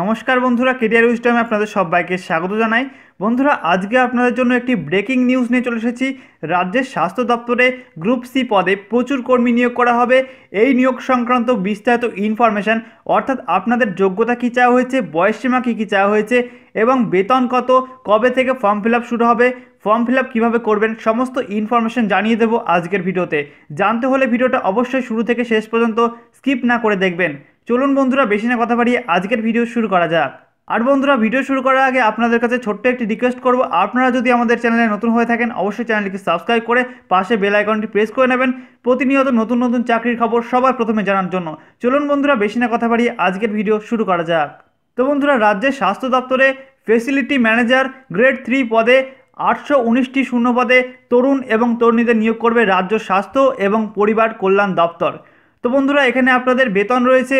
নমস্কার বন্ধুরা কেরিয়ার উইস্টমে আপনাদের সবাইকে স্বাগত জানাই। বন্ধুরা, আজকে আপনাদের জন্য একটি ব্রেকিং নিউজ নিয়ে চলে এসেছি। রাজ্যের স্বাস্থ্য দপ্তরে গ্রুপ সি পদে প্রচুর কর্মী নিয়োগ করা হবে। এই নিয়োগ সংক্রান্ত বিস্তারিত ইনফরমেশান অর্থাৎ আপনাদের যোগ্যতা কী চাওয়া হয়েছে বয়সসীমা কী কী চাওয়া হয়েছে, এবং বেতন কত, কবে থেকে ফর্ম ফিল শুরু হবে ফর্ম ফিল আপ কীভাবে করবেন, সমস্ত ইনফরমেশন জানিয়ে দেবো আজকের ভিডিওতে। জানতে হলে ভিডিওটা অবশ্যই শুরু থেকে শেষ পর্যন্ত স্কিপ না করে দেখবেন। চলুন বন্ধুরা, বেশি না কথা বাড়িয়ে আজকের ভিডিও শুরু করা যাক। আর বন্ধুরা ভিডিও শুরু করার আগে আপনাদের কাছে ছোট্ট একটি রিকোয়েস্ট করব। আপনারা যদি আমাদের চ্যানেলে নতুন হয়ে থাকেন, অবশ্যই চ্যানেলটিকে সাবস্ক্রাইব করে পাশে বেল আইকনটি প্রেস করে নেবেন। প্রতিনিয়ত নতুন নতুন চাকরির খবর সবার প্রথমে জানার জন্য। চলুন বন্ধুরা, বেশি না কথা বাড়িয়ে আজকের ভিডিও শুরু করা যাক। তো বন্ধুরা, রাজ্যের স্বাস্থ্য দপ্তরে ফেসিলিটি ম্যানেজার গ্রেড থ্রি পদে আটশো উনিশটি শূন্য পদে তরুণ এবং তরুণীদের নিয়োগ করবে রাজ্য স্বাস্থ্য এবং পরিবার কল্যাণ দপ্তর। তো বন্ধুরা, এখানে আপনাদের বেতন রয়েছে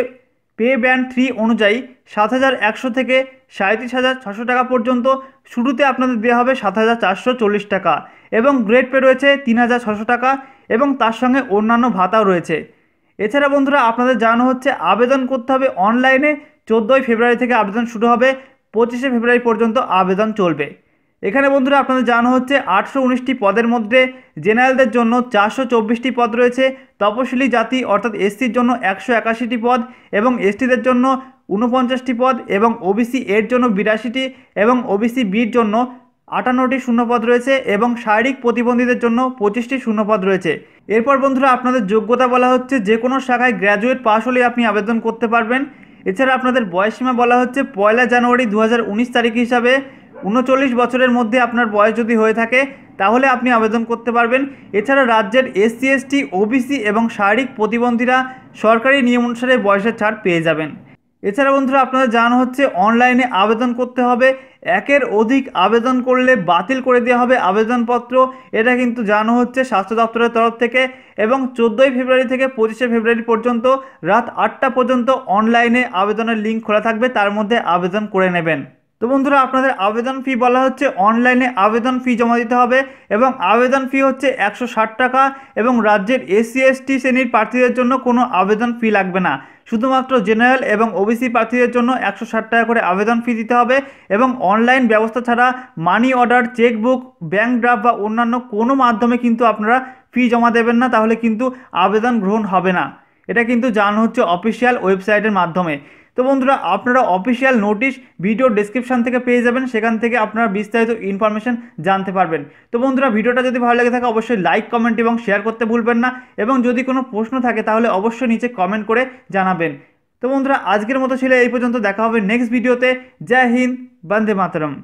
পে ব্যান্ড থ্রি অনুযায়ী সাত হাজার একশো থেকে সাঁত্রিশ হাজার ছশো টাকা পর্যন্ত। শুরুতে আপনাদের দেওয়া হবে সাত হাজার চারশো চল্লিশ টাকা এবং গ্রেড পে রয়েছে তিন হাজার ছশো টাকা এবং তার সঙ্গে অন্যান্য ভাতাও রয়েছে। এছাড়া বন্ধুরা, আপনাদের জানানো হচ্ছে আবেদন করতে হবে অনলাইনে। চোদ্দোই ফেব্রুয়ারি থেকে আবেদন শুরু হবে। পঁচিশে ফেব্রুয়ারি পর্যন্ত আবেদন চলবে। এখানে বন্ধুরা আপনাদের জানানো হচ্ছে আটশো উনিশটি পদের মধ্যে জেনারেলদের জন্য চারশো চব্বিশটি পদ রয়েছে, তপশিলি জাতি অর্থাৎ এসসির জন্য একশো একাশিটি পদ এবং এসটিদের জন্য ঊনপঞ্চাশটি পদ এবং ওবিসি এর জন্য বিরাশিটি এবং ওবিসি বির জন্য আটান্নটি শূন্যপদ রয়েছে এবং শারীরিক প্রতিবন্ধীদের জন্য পঁচিশটি শূন্যপদ রয়েছে। এরপর বন্ধুরা আপনাদের যোগ্যতা বলা হচ্ছে যে কোনো শাখায় গ্র্যাজুয়েট পাস হলে আপনি আবেদন করতে পারবেন। এছাড়া আপনাদের বয়সসীমা বলা হচ্ছে পয়লা জানুয়ারি দু হাজার উনিশ তারিখ হিসাবে। উনচল্লিশ বছরের মধ্যে আপনার বয়স যদি হয়ে থাকে, তাহলে আপনি আবেদন করতে পারবেন। এছাড়া রাজ্যের এসসি এসটি ওবিসি এবং শারীরিক প্রতিবন্ধীরা সরকারি নিয়ম অনুসারে বয়সের ছাড় পেয়ে যাবেন। এছাড়া বন্ধুরা, আপনাদের জানানো হচ্ছে, অনলাইনে আবেদন করতে হবে। একের অধিক আবেদন করলে বাতিল করে দেওয়া হবে আবেদনপত্র। এটা কিন্তু জানানো হচ্ছে স্বাস্থ্য দপ্তরের তরফ থেকে এবং চোদ্দোই ফেব্রুয়ারি থেকে পঁচিশে ফেব্রুয়ারি পর্যন্ত রাত আটটা পর্যন্ত অনলাইনে আবেদনের লিঙ্ক খোলা থাকবে। তার মধ্যে আবেদন করে নেবেন। তো বন্ধুরা, আপনাদের আবেদন ফি বলা হচ্ছে অনলাইনে আবেদন ফি জমা দিতে হবে এবং আবেদন ফি হচ্ছে একশো ষাট টাকা এবং রাজ্যের এসসি এসটি শ্রেণির প্রার্থীদের জন্য কোনো আবেদন ফি লাগবে না। শুধুমাত্র জেনারেল এবং ওবিসি প্রার্থীদের জন্য একশো ষাট টাকা করে আবেদন ফি দিতে হবে এবং অনলাইন ব্যবস্থা ছাড়া money order chequebook bank draft বা অন্যান্য কোনো মাধ্যমে কিন্তু আপনারা ফি জমা দেবেন না, তাহলে কিন্তু আবেদন গ্রহণ হবে না। এটা কিন্তু জানানো হচ্ছে অফিসিয়াল ওয়েবসাইটের মাধ্যমে। তো বন্ধুরা, আপনারা অফিসিয়াল নোটিশ ভিডিও ডিসক্রিপশান থেকে পেয়ে যাবেন। সেখান থেকে আপনারা বিস্তারিত ইনফরমেশন জানতে পারবেন। তো বন্ধুরা, ভিডিওটা যদি ভালো লেগে থাকে, অবশ্যই লাইক কমেন্ট এবং শেয়ার করতে ভুলবেন না। এবং যদি কোনো প্রশ্ন থাকে, তাহলে অবশ্যই নিচে কমেন্ট করে জানাবেন। তো বন্ধুরা, আজকের মতো ছিল এই পর্যন্ত। দেখা হবে নেক্সট ভিডিওতে জয় হিন্দ, বন্দে মাতরম।